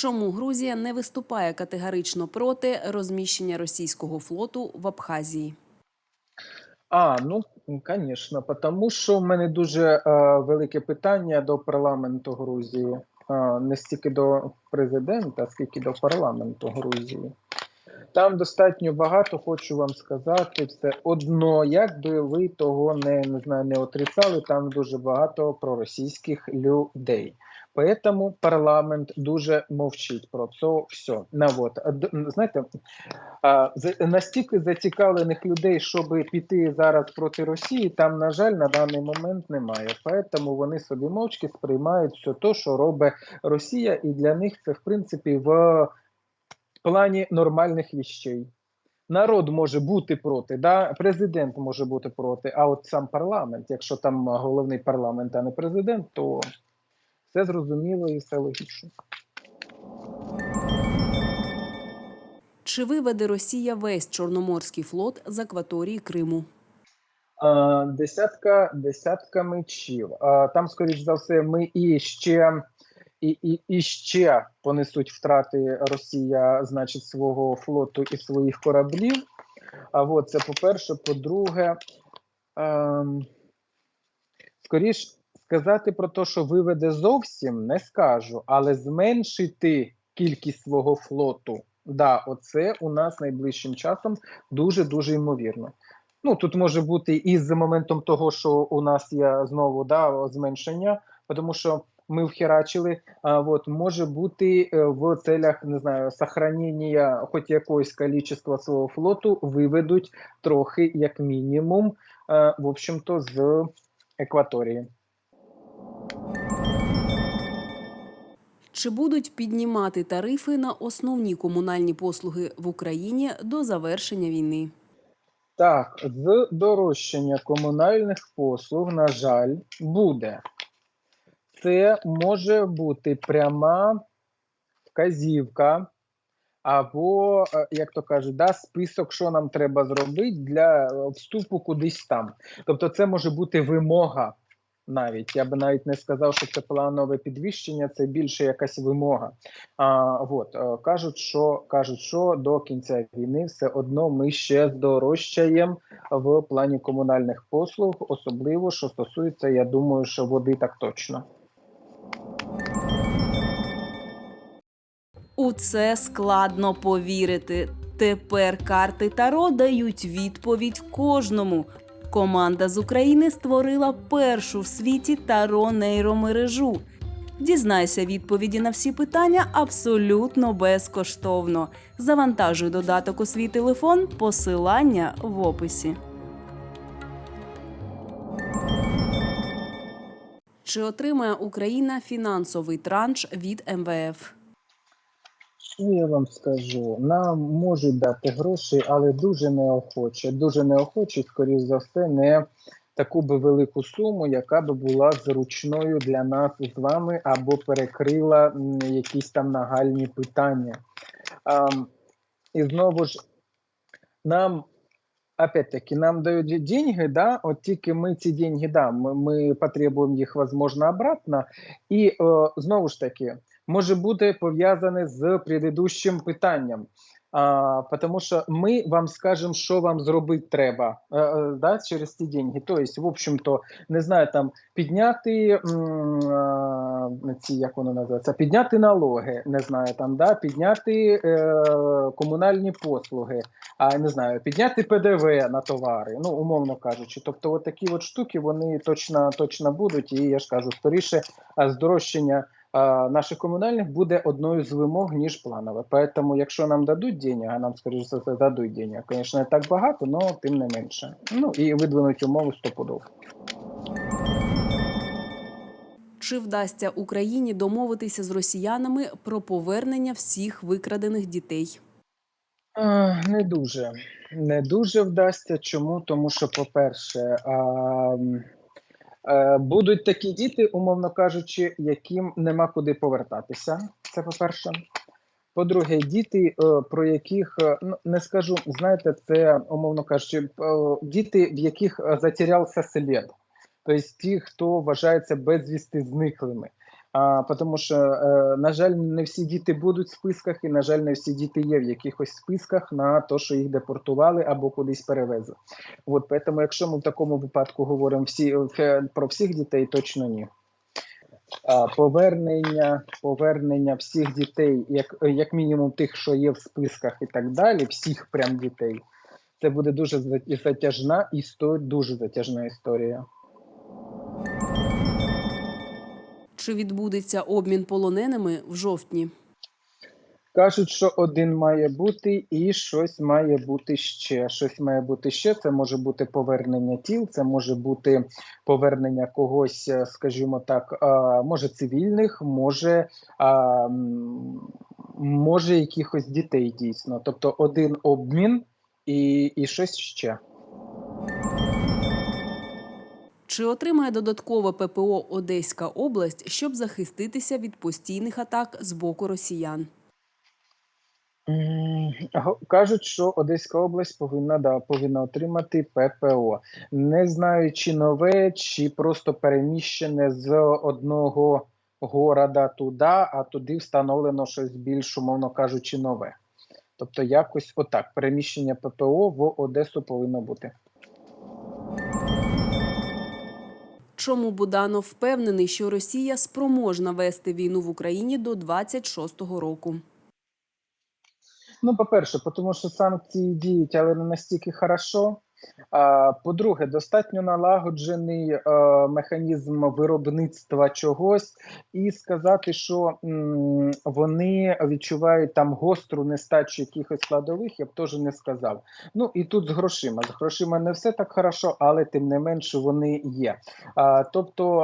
Чому Грузія не виступає категорично проти розміщення російського флоту в Абхазії? А, ну, звісно, тому що в мене дуже е, велике питання до парламенту Грузії. Е, не стільки до президента, скільки до парламенту Грузії. Там достатньо багато, хочу вам сказати, все одно, як би ви того не, не знаю, не отрицали, там дуже багато проросійських людей. Поэтому парламент дуже мовчить про це все. На, от. А, Знаєте, настільки зацікавлених людей, щоб піти зараз проти Росії, там, на жаль, на даний момент немає. Поэтому вони собі мовчки сприймають все те, що робить Росія, і для них це, в принципі, в плані нормальних віщей. Народ може бути проти, да? президент може бути проти, а от сам парламент, якщо там головний парламент, а не президент, то все зрозуміло і все логічно. Чи виведе Росія весь Чорноморський флот з акваторії Криму? Десятка, десятка мечів. Там, скоріш за все, ми і ще, і, і, і ще понесуть втрати Росія, значить, свого флоту і своїх кораблів. А от це по-перше, по-друге, ем, скоріш сказати про те, що виведе зовсім, не скажу, але зменшити кількість свого флоту. Да, оце у нас найближчим часом дуже дуже ймовірно. Ну тут може бути і з моментом того, що у нас є знову да, зменшення, тому що ми вхерачили. А от може бути е, в целях не знаю сохранення хоч якогось кількості свого флоту, виведуть трохи, як мінімум, е, в общем-то, з екваторії. Чи будуть піднімати тарифи на основні комунальні послуги в Україні до завершення війни? Так, з дорожчання комунальних послуг, на жаль, буде. Це може бути пряма вказівка, або, е, як то кажуть, да, список, що нам треба зробити для е, вступу кудись там. Тобто, це може бути вимога навіть. Я би навіть не сказав, що це планове підвищення, це більше якась вимога. А, от, е, кажуть, що, кажуть, що до кінця війни все одно ми ще здорожчаємо в плані комунальних послуг, особливо що стосується, я думаю, що води так точно. У це складно повірити. Тепер карти Таро дають відповідь кожному. Команда з України створила першу в світі Таро нейромережу. Дізнайся відповіді на всі питання абсолютно безкоштовно. Завантажуй додаток у свій телефон, посилання в описі. Чи отримає Україна фінансовий транш від МВФ? Я вам скажу? Нам можуть дати гроші, але дуже неохоче. Дуже неохоче, скоріш за все, не таку би велику суму, яка би була зручною для нас з вами, або перекрила якісь там нагальні питання. Ам, і знову ж нам. Опять-таки, нам дають деньги, да, от тільки ми ці деньги, да, ми, ми потребуємо їх, возможно, обратно. І е, знову ж таки, може бути пов'язане з предыдущим питанням. А, тому що ми вам скажемо, що вам зробити треба е, е, да, через ці деньги. Тобто, в общем-то, не знаю, там підняти а, ці, як воно називається, підняти налоги, не знаю, там, да, підняти е, комунальні послуги, а не знаю, підняти ПДВ на товари, ну умовно кажучи. Тобто, от такі от штуки вони точно точно будуть. І я ж кажу, скоріше а, здорожчання а, наших комунальних буде одною з вимог ніж планове. Поэтому, якщо нам дадуть денег, а нам скоріше за все дадуть денег, звісно, не так багато, але тим не менше. Ну і видвинуть умови стопудово. Чи вдасться Україні домовитися з росіянами про повернення всіх викрадених дітей? Не дуже. Не дуже вдасться. Чому? Тому що, по-перше, а, м, е, будуть такі діти, умовно кажучи, яким нема куди повертатися. Це по-перше. По-друге, діти, е, про яких е, ну не скажу, знаєте, це умовно кажучи, е, діти, в яких е, затерявся слід. Тобто ті, хто вважається безвісти зниклими. А, тому що, е, на жаль, не всі діти будуть в списках, і, на жаль, не всі діти є в якихось списках на те, що їх депортували або кудись перевезли. От, тому, якщо ми в такому випадку говоримо всі, про всіх дітей, точно ні. Повернення, повернення всіх дітей, як, як мінімум тих, що є в списках і так далі, всіх прям дітей, це буде дуже затяжна історія, дуже затяжна історія. Чи відбудеться обмін полоненими в жовтні? Кажуть, що один має бути, і щось має бути ще. Щось має бути ще. Це може бути повернення тіл, це може бути повернення когось, е, скажімо так, може цивільних, може, може якихось дітей дійсно. Тобто один обмін і, і щось ще. Чи отримає додаткове ППО Одеська область, щоб захиститися від постійних атак з боку росіян? Кажуть, що Одеська область повинна да, повинна отримати ППО. Не знаю, чи нове, чи просто переміщене з одного города туди, а туди встановлено щось більш, умовно кажучи, нове. Тобто, якось отак. Переміщення ППО в Одесу повинно бути. Чому Буданов впевнений, що Росія спроможна вести війну в Україні до 26-го року? Ну, по-перше, тому що санкції діють, але не настільки хорошо. По-друге, достатньо налагоджений е, механізм виробництва чогось, і сказати, що вони відчувають там гостру нестачу якихось складових, я б теж не сказав. Ну і тут з грошима. З грошима не все так хорошо, але тим не менше вони є. Тобто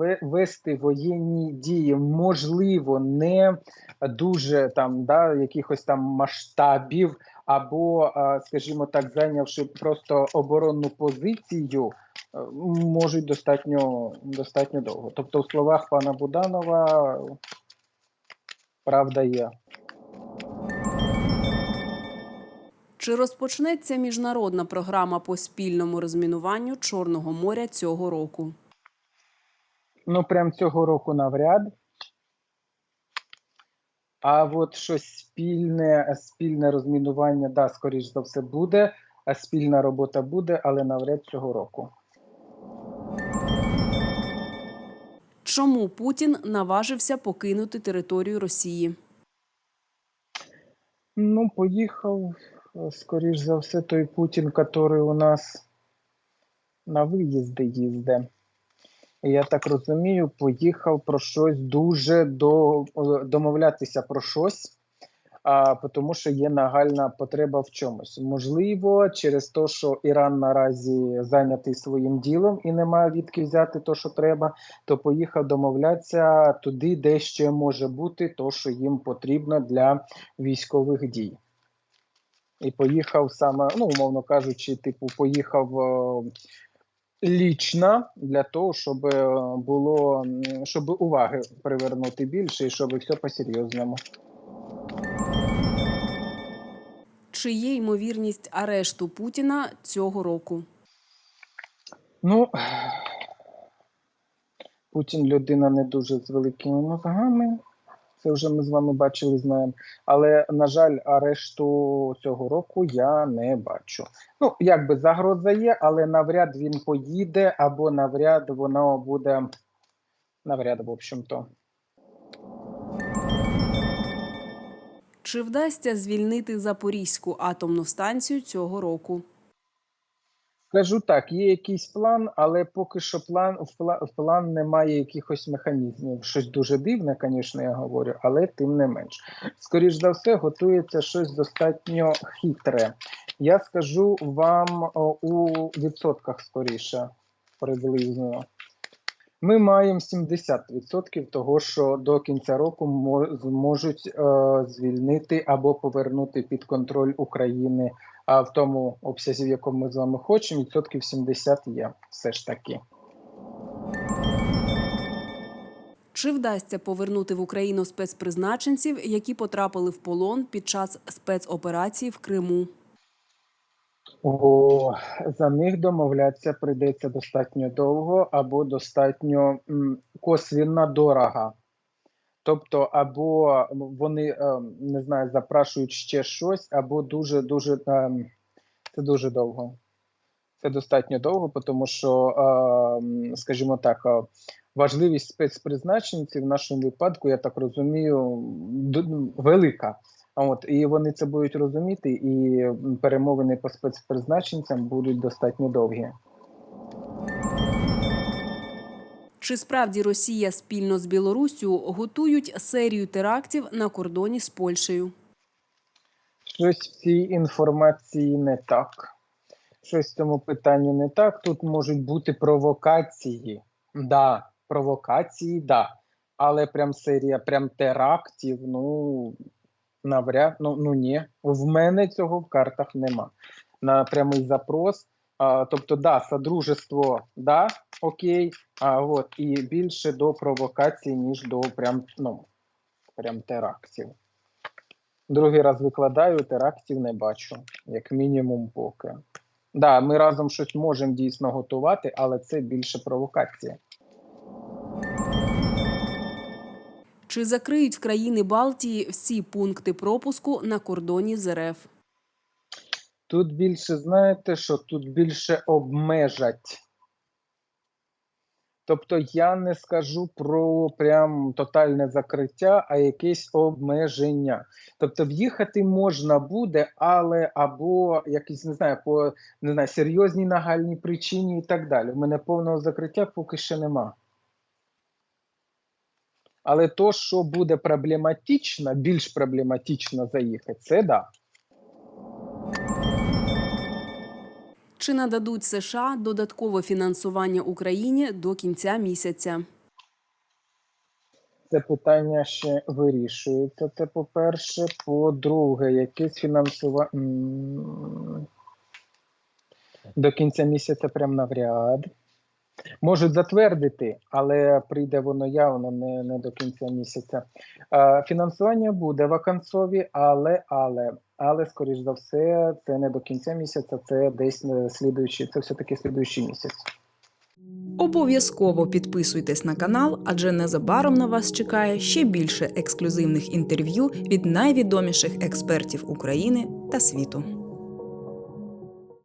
е, вести воєнні дії можливо не дуже там да, якихось там масштабів, або, е, скажімо так, зайнявши просто оборонну позицію, е, можуть достатньо достатньо довго. Тобто, в словах пана Буданова правда є. Чи розпочнеться міжнародна програма по спільному розмінуванню Чорного моря цього року? Ну, прям цього року навряд. А от щось спільне, спільне розмінування, да, скоріш за все, буде. А спільна робота буде, але навряд цього року. Чому Путін наважився покинути територію Росії? Ну, поїхав, скоріш за все, той Путін, який у нас на виїзди їзде. Я так розумію, поїхав про щось дуже до, е, домовлятися про щось, а, тому що є нагальна потреба в чомусь. Можливо, через те, що Іран наразі зайнятий своїм ділом і не має відки взяти те, що треба, то поїхав домовлятися туди, де ще може бути то, що їм потрібно для військових дій. І поїхав саме, ну, умовно кажучи, типу, поїхав лічно для того, щоб е, було, щоб уваги привернути більше і щоб все по-серйозному. Чи є ймовірність арешту Путіна цього року? Ну, Путін людина не дуже з великими мозгами. Це вже ми з вами бачили, знаємо. Але, на жаль, арешту цього року я не бачу. Ну, якби загроза є, але навряд він поїде, або навряд воно буде. Навряд, в общем-то. Чи вдасться звільнити Запорізьку атомну станцію цього року? Скажу так, є якийсь план, але поки що план в план, в план немає якихось механізмів. Щось дуже дивне, звісно, я говорю, але тим не менш. Скоріш за все, готується щось достатньо хитре. Я скажу вам о, у відсотках скоріше, приблизно. Ми маємо 70% того, що до кінця року мо- зможуть е, звільнити або повернути під контроль України. А в тому обсязі, в якому ми з вами хочемо, відсотків 70 є все ж таки. Чи вдасться повернути в Україну спецпризначенців, які потрапили в полон під час спецоперації в Криму? О, за них домовлятися прийдеться достатньо довго або достатньо м, косвінно дорого. Тобто, або вони ем, не знаю, запрашують ще щось, або дуже дуже ем, це дуже довго. Це достатньо довго, тому що, ем, скажімо так, е, важливість спецпризначенців в нашому випадку, я так розумію, велика. От і вони це будуть розуміти, і перемовини по спецпризначенцям будуть достатньо довгі. Чи справді Росія спільно з Білоруссю готують серію терактів на кордоні з Польщею? Щось в цій інформації не так. Щось в цьому питанні не так. Тут можуть бути провокації. Да, провокації, да. Але прям серія прям терактів, ну навряд, ну, ну ні. В мене цього в картах нема. На прямий запрос. Тобто, да, содружество, да, окей. А от і більше до провокацій, ніж до прям, ну, прям терактів. Другий раз викладаю, терактів не бачу, як мінімум поки. Да, ми разом щось можемо дійсно готувати, але це більше провокація. Чи закриють країни Балтії всі пункти пропуску на кордоні з РФ? Тут більше, знаєте, що тут більше обмежать. Тобто я не скажу про прям тотальне закриття, а якесь обмеження. Тобто в'їхати можна буде, але або якісь, не знаю, по не знаю, серйозній нагальній причині і так далі. У мене повного закриття поки ще нема. Але то, що буде проблематично, більш проблематично заїхати, це да. Чи нададуть США додаткове фінансування Україні до кінця місяця? Це питання ще вирішується. Це по-перше. По-друге, якесь фінансування до кінця місяця прям навряд. Можуть затвердити, але прийде воно явно не, не до кінця місяця. Фінансування буде вакансові, але, але, але, скоріш за все, це не до кінця місяця, це десь не слідуючий, це все-таки слідуючий місяць. Обов'язково підписуйтесь на канал, адже незабаром на вас чекає ще більше ексклюзивних інтерв'ю від найвідоміших експертів України та світу.